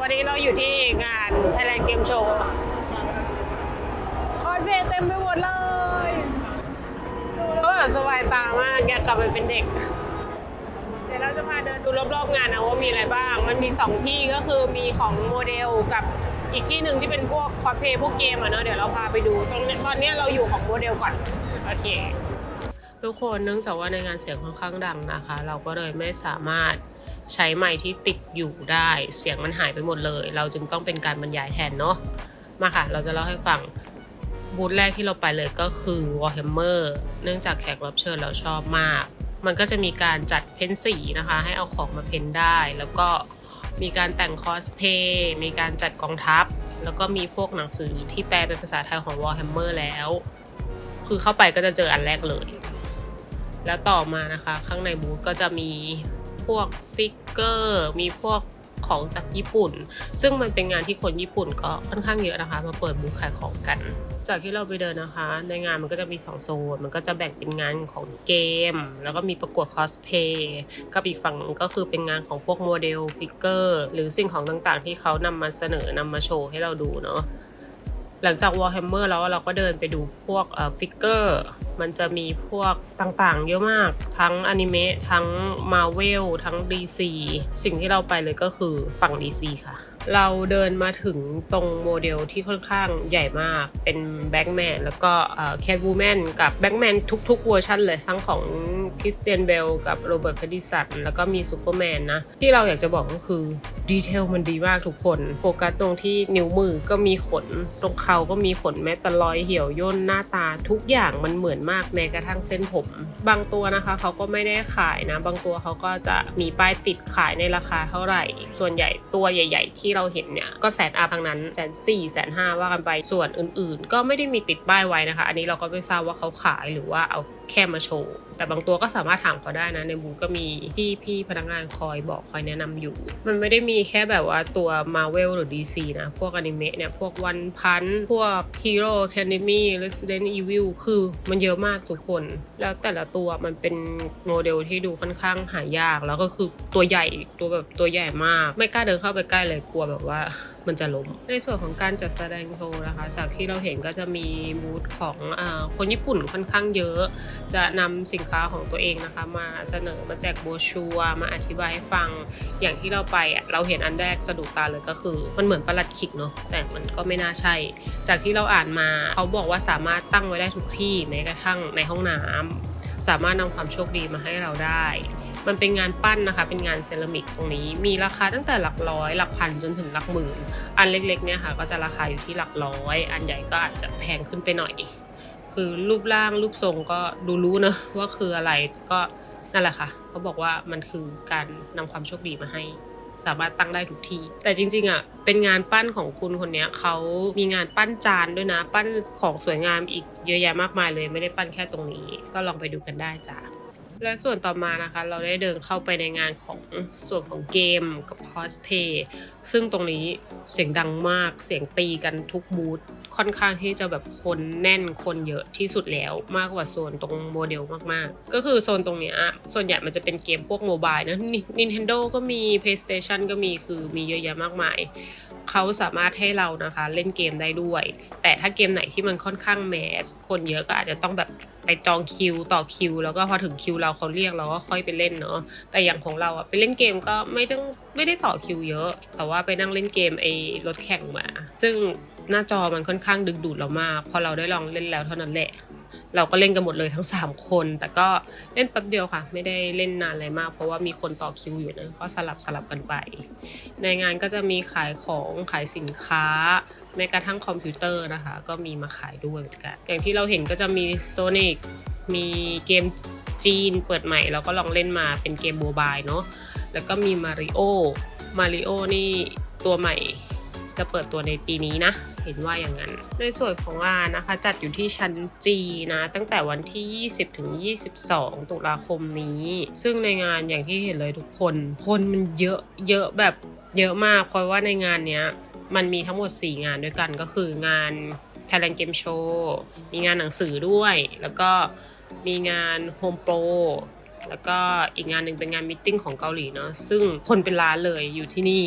วันนี้เราอยู่ที่งาน Thailand Game Show คอนเสิร์ตเต็มไปหมดเลยดูแล้วแบบสบายตามากอยากกลับไปเป็นเด็ก เดี๋ยวเราจะพาเดินดูรอบๆงานนะว่ามีอะไรบ้าง มันมีสองที่ก็คือมีของโมเดลกับอีกที่หนึ่งที่เป็นพวกคอสเพย์พวกเกมอะเนาะเดี๋ยวเราพาไปดูตรงนี้ตอนเนี้ยเราอยู่ของโมเดลก่อน โอเค ทุกคนเนื่องจากว่าในงานเสียงค่อนข้างดังนะคะ เราก็เลยไม่สามารถ ใช้ไมค์ที่ติดอยู่ได้ เสียงมันหายไปหมดเลย เราจึงต้องเป็นการบรรยายแทนเนาะมาค่ะ เราจะเล่าให้ฟังบูธแรกที่เราไปเลยก็คือ Warhammer เนื่องจากแขกรับเชิญเราชอบมาก มันก็จะมีการจัดเพ้นสีนะคะ ให้เอาของมาเพ้นได้ แล้วก็มีการแต่งคอสเพย์มีการจัดกองทัพ แล้วก็มีพวกหนังสือที่แปลเป็นภาษาไทยของ Warhammer แล้ว คือเข้าไปก็จะเจออันแรกเลย แล้วต่อมานะคะ ข้างในบูธก็จะมี พวกฟิกเกอร์ มีพวกของจากญี่ปุ่น ซึ่งมันเป็นงานที่คนญี่ปุ่นก็ค่อนข้างเยอะนะคะ มาเปิดบูธขายของกัน จากที่เราไปเดินนะคะ ในงานมันก็จะมี 2 โซน มันก็จะแบ่งเป็นงานของเกม แล้วก็มีประกวดคอสเพย์กับอีกฝั่งก็คือเป็นงานของพวกโมเดลฟิกเกอร์หรือสิ่งของต่างๆ ที่เขานำมาเสนอนำมาโชว์ให้เราดูเนาะหลังจาก Warhammer แล้วเราก็เดินไปดูพวกฟิกเกอร์ มันจะมีพวกต่างๆ เยอะมาก ทั้งอนิเมะทั้ง Marvel ทั้ง DC สิ่งที่เราไปเลยก็คือฝั่ง DC ค่ะ เราเดินมาถึงตรงโมเดลที่ค่อนข้างใหญ่มากเป็นแบ็กแมนแล้วก็แคทวูแมนกับแบ็กแมนทุกๆเวอร์ชันเลยทั้งของคริสเตียนเบลกับโรเบิร์ตแพตติสันแล้วก็มีซูเปอร์แมนนะ ที่เราอยากจะบอกก็คือดีเทลมันดีมากทุกคน โฟกัสตรงที่นิ้วมือก็มีขน ตรงเขาก็มีขนแม้แต่รอยเหี่ยวย่นหน้าตาทุกอย่างมันเหมือนมากแม้กระทั่งเส้นผม บางตัวนะคะเขาก็ไม่ได้ขายนะ บางตัวเขาก็จะมีป้ายติดขายในราคาเท่าไหร่ ส่วนใหญ่ตัวใหญ่ ๆ ที่เราเห็นเนี่ยก็แสนอาทั้งนั้นแสนสี่แสนห้าว่ากันไปส่วนอื่น ๆ ก็ไม่ได้มีติดป้ายไว้นะคะ อันนี้เราก็ไม่ทราบว่าเขาขายหรือว่าเอาแค่มาโชว์ แต่บางตัวก็สามารถถามเขาได้นะ ในบูธก็มีพี่พี่พนักงานคอยบอกคอยแนะนำอยู่ มันไม่ได้มีแค่แบบว่าตัว Marvel หรือ DC นะ พวกอนิเมะเนี่ย พวกวันพันพวก Hero Academy Resident Evil คือมันเยอะมากทุกคน แล้วแต่ละตัวมันเป็นโมเดลที่ดูค่อนข้างหายาก แล้วก็คือตัวใหญ่ตัวแบบตัวใหญ่มาก ไม่กล้าเดินเข้าไปใกล้เลยกลัวแบบว่ามันจะล้ม ในส่วนของการจัดแสดงโชว์นะคะ จากที่เราเห็นก็จะมีบูธของอคนญี่ปุ่นค่อนข้างเยอะ จะนำสินค้าของตัวเองนะคะ มาเสนอมาแจกโบชัวมาอธิบายให้ฟังอย่างที่เราไปอะเราเห็นอันแรกสะดุดตาเลยก็คือ มันเหมือนประหลัดขิกเนาะแต่มันก็ไม่น่าใช่ จากที่เราอ่านมาเขาบอกว่าสามารถตั้งไว้ได้ทุกที่แม้กระทั่งในห้องน้ำสามารถนำความโชคดีมาให้เราได้มันเป็นงานปั้นนะคะ เป็นงานเซรามิกตรงนี้ มีราคาตั้งแต่หลักร้อย หลักพันจนถึงหลักหมื่น อันเล็กๆเนี่ยค่ะ ก็จะราคาอยู่ที่หลักร้อย อันใหญ่ก็อาจจะแพงขึ้นไปหน่อย คือรูปร่างรูปทรงก็ดูรู้เนอะว่าคืออะไรก็นั่นแหละค่ะเขาบอกว่ามันคือการนำความโชคดีมาให้ สามารถตั้งได้ทุกที่ แต่จริงๆอะเป็นงานปั้นของคุณคนนี้เขามีงานปั้นจานด้วยนะ ปั้นของสวยงามอีกเยอะแยะมากมายเลย ไม่ได้ปั้นแค่ตรงนี้ ก็ลองไปดูกันได้จ้า และส่วนต่อมานะคะเราได้เดินเข้าไปในงานของส่วนของเกมกับคอสเพย์ซึ่งตรงนี้เสียงดังมากเสียงตีกันทุกบูธค่อนข้างที่จะแบบคนแน่นคนเยอะที่สุดแล้วมากกว่าโซนตรงโมเดลมากๆ ก็คือโซนตรงเนี้ยส่วนใหญ่มันจะเป็นเกมพวกโมบายนะ Nintendo ก็มี PlayStation ก็มีคือมีเยอะแยะมากมาย เขาสามารถให้เรานะคะเล่นเกมได้ด้วย แต่ถ้าเกมไหนที่มันค่อนข้างแมสคนเยอะก็อาจจะต้องแบบไปจองคิวต่อคิว แล้วก็พอถึงคิวเราเขาเรียกเราก็ค่อยไปเล่นเนาะแต่อย่างของเราอะไปเล่นเกมก็ไม่ต้องไม่ได้ต่อคิวเยอะ แต่ว่าไปนั่งเล่นเกมไอ้รถแข่งมา ซึ่งหน้าจอมันค่อนข้างดึงดูดเรามากพอเราได้ลองเล่นแล้วเท่านั้นแหละ เราก็เล่นกันหมดเลยทั้ง 3 คน แต่ก็เล่นแป๊บเดียวค่ะ ไม่ได้เล่นนานอะไรมาก เพราะว่ามีคนต่อคิวอยู่นะก็สลับสลับกันไป ในงานก็จะมีขายของขายสินค้า แม้กระทั่งคอมพิวเตอร์นะคะ ก็มีมาขายด้วยเหมือนกัน อย่างที่เราเห็นก็จะมี Sonic มีเกมจีนเปิดใหม่เราก็ลองเล่นมาเป็นเกมโมบายเนาะแล้วก็มีมาริโอมาริโอนี่ตัวใหม่ จะเปิดตัวในปีนี้นะ เห็นว่าอย่างนั้น ในส่วนของงานนะคะ จัดอยู่ที่ชั้นจีนะ ตั้งแต่วันที่ 20 ถึง 22 ตุลาคมนี้ ซึ่งในงานอย่างที่เห็นเลยทุกคน คนมันเยอะเยอะแบบเยอะมาก เพราะว่าในงานเนี้ยมันมีทั้งหมด 4 งานด้วยกันก็คืองาน Thailand Game Show มีงานหนังสือด้วย แล้วก็มีงาน Home Pro แล้วก็อีกงานหนึ่งเป็นงานมิทติ้งของเกาหลีเนาะซึ่งคนเป็นล้านเลยอยู่ที่นี่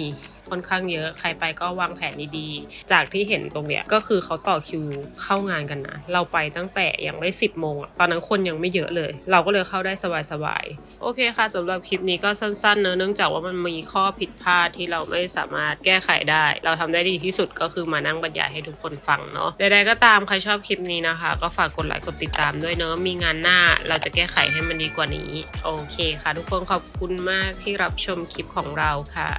ค่อนข้างเยอะ ใครไปก็วางแผนดีๆ จากที่เห็นตรงเนี้ยก็คือเขาต่อคิวเข้างานกันนะ เราไปตั้งแต่ยังไม่ 10โมงอะตอนนั้นคนยังไม่เยอะเลย เราก็เลยเข้าได้สบายๆ โอเคค่ะสำหรับคลิปนี้ก็สั้นๆเนอะเนื่องจากว่ามันมีข้อผิดพลาดที่เราไม่สามารถแก้ไขได้ เราทำได้ดีที่สุดก็คือมานั่งบรรยายให้ทุกคนฟังเนาะใดๆก็ตามใครชอบคลิปนี้นะคะ ก็ฝากกดไลค์กดติดตามด้วยเนอะมีงานหน้าเราจะแก้ไขให้มันดีกว่านี้ โอเคค่ะ ทุกคนขอบคุณมากที่รับชมคลิปของเราค่ะ